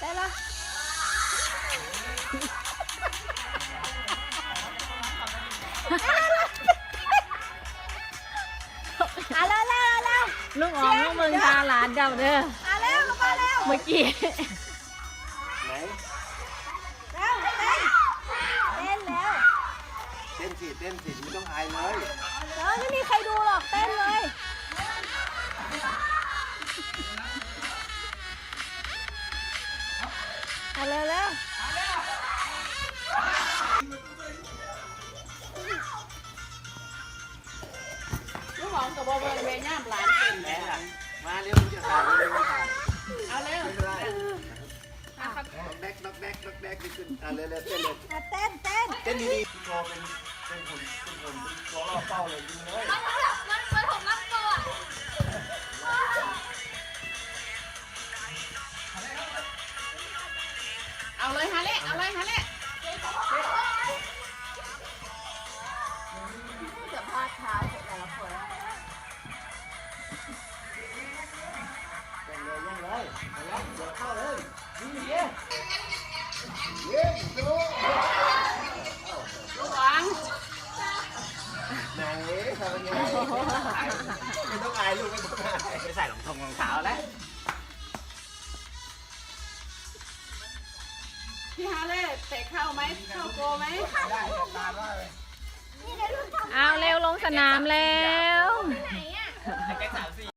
ได้ละเอาแล้วแล้วแล้วลูกอองลูกเมืองตาหลานเจ้าเด้อเอาแล้วลงมาแล้วเมื่อกี้ไหนแล้วเต้นเต้นแล้วเต้นสิเต้นสิไม่ต้องอายเลยเออไม่มีใครดูหรอกเต้นเลย เอาเร็วเร็วลูกอองกับบ่เบิ่งแม่ย่ามหลานเต็มแม่ล่ะมาเร็วมึงจะถ่ายเร็วมึงถ่ายเอาเร็วไม่เป็นไรน็อกแดกน็อกแดกน็อกแดกนี่ขึ้นอะเร็วเร็วเต้นเลยอะเต้นเต้นเต้นดีๆโชว์เป็นเป็นหุ่นเป็นหุ่นเป็นตัวล่อเป้าเลยยิงเลย เอาเลยฮะเล่เอาเลยฮะเล่เต้นเลยยังเลยเอาละเดี๋ยวเข้าเลยยิงเย้เยิงดูลูกอองไหนทำยังไงไม่ต้องอายลูกไม่ต้องอายไม่ใส่รองทงรองเท้าแล้ว พี่ฮาเล่เตะเข้าไหมเข้าโกไหม ได้ตามได้เลยนี่ในรุ่นทำเอาเร็วลงสนามแล้ว